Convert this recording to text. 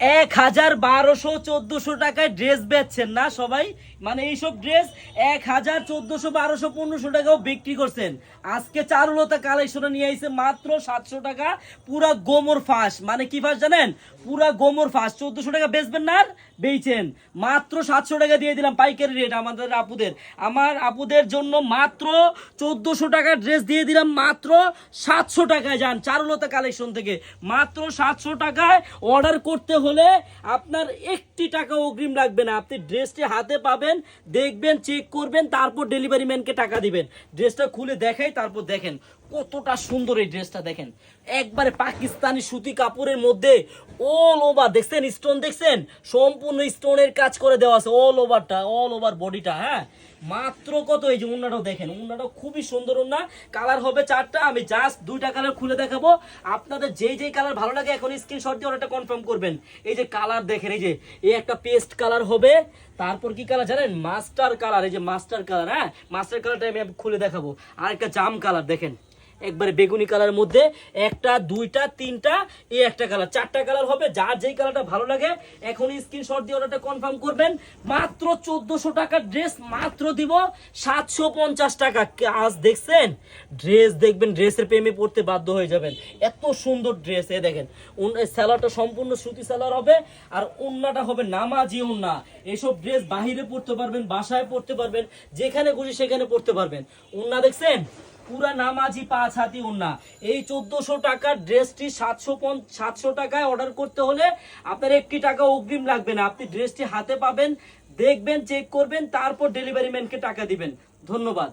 এক হাজার বারোশো চোদ্দশো টাকায় ড্রেস বেচছেন না সবাই? মানে এইসব ড্রেস এক হাজার চোদ্দশো বারোশো পনেরোশো টাকাও বিক্রি করছেন। আজকে চারুলতা কালেকশনে নিয়ে আইছে মাত্র সাতশো টাকা, পুরা গোমর ফাঁস। মানে কি ফাঁস জানেন? পুরা গোমর ফাঁস। চোদ্দশো টাকা বেচবেন না আর বেচেন মাত্র সাতশো টাকা দিয়ে দিলাম পাইকারি রেট আমাদের আপুদের। আমার আপুদের জন্য মাত্র চোদ্দশো টাকার ড্রেস দিয়ে দিলাম মাত্র সাতশো টাকায় যান চারুলতা কালেকশন থেকে। মাত্র সাতশো টাকায় অর্ডার করতে হলে আপনার একটি টাকা অগ্রিম লাগবে না। আপনি ড্রেসটি হাতে পাবেন, দেখবেন চেক করবেন, তারপর ডেলিভারি ম্যানকে টাকা দিবেন। ড্রেসটা খুলে দেখাই, তারপর দেখেন। কতটা সুন্দর এই ড্রেসটা দেখেন। একবারে পাকিস্তানি সুতি কাপড়ের মধ্যে অল ওভার দেখছেন? স্টোন দেখছেন? সম্পূর্ণ স্টোনের কাজ করে দেওয়া আছে অল ওভারটা অল ওভার বডিটা হ্যাঁ? মাত্র কত এই যে উন্নাটাও দেখেন, উন্নাটাও খুবই সুন্দর উন্না। কালার হবে চারটা, আমি জাস্ট দুইটা কালার খুলে দেখাবো। আপনাদের যেই যেই কালার ভালো লাগে, এখন স্ক্রিনশট দিয়ে ওটা কনফার্ম করবেন। এই যে কালার দেখেন, এই যে, এই একটা পেস্ট কালার হবে। তারপর কি কালার জানেন? মাস্টার কালার এই যে মাস্টার কালার হ্যাঁ? মাস্টার কালারটা আমি খুলে দেখাবো। আর একটা জাম কালার দেখেন। একবারে বেগুনি কালারের মধ্যে একটা, দুইটা, তিনটা, এই একটা কালার। চারটা কালার হবে, যার যেই কালারটা ভালো লাগে, এখন স্ক্রিনশট দিয়ে ওটা কনফার্ম করবেন। মাত্র চোদ্দশো টাকার ড্রেস মাত্র দিব সাতশো পঞ্চাশ টাকা। আজ দেখছেন? ড্রেস দেখবেন ড্রেসের প্রেমে পড়তে বাধ্য হয়ে যাবেন। এত সুন্দর ড্রেস এ দেখেন। স্যালারটা সম্পূর্ণ সুতি স্যালার হবে, আর উন্নাটা হবে নামাজি উন্না এসব ড্রেস বাহিরে পড়তে পারবেন, বাসায় পড়তে পারবেন, যেখানে খুশি সেখানে পড়তে পারবেন। উন্না দেখছেন? পুরা নামাজি পাঁচ হাতি উন্না। এই চোদ্দশো টাকার ড্রেসটি সাতশো সাতশো টাকায় অর্ডার করতে হলে আপনার একটি টাকা অগ্রিম লাগবে না। আপনি ড্রেসটি হাতে পাবেন, দেখবেন চেক করবেন, তারপর ডেলিভারি ম্যানকে টাকা দিবেন। ধন্যবাদ।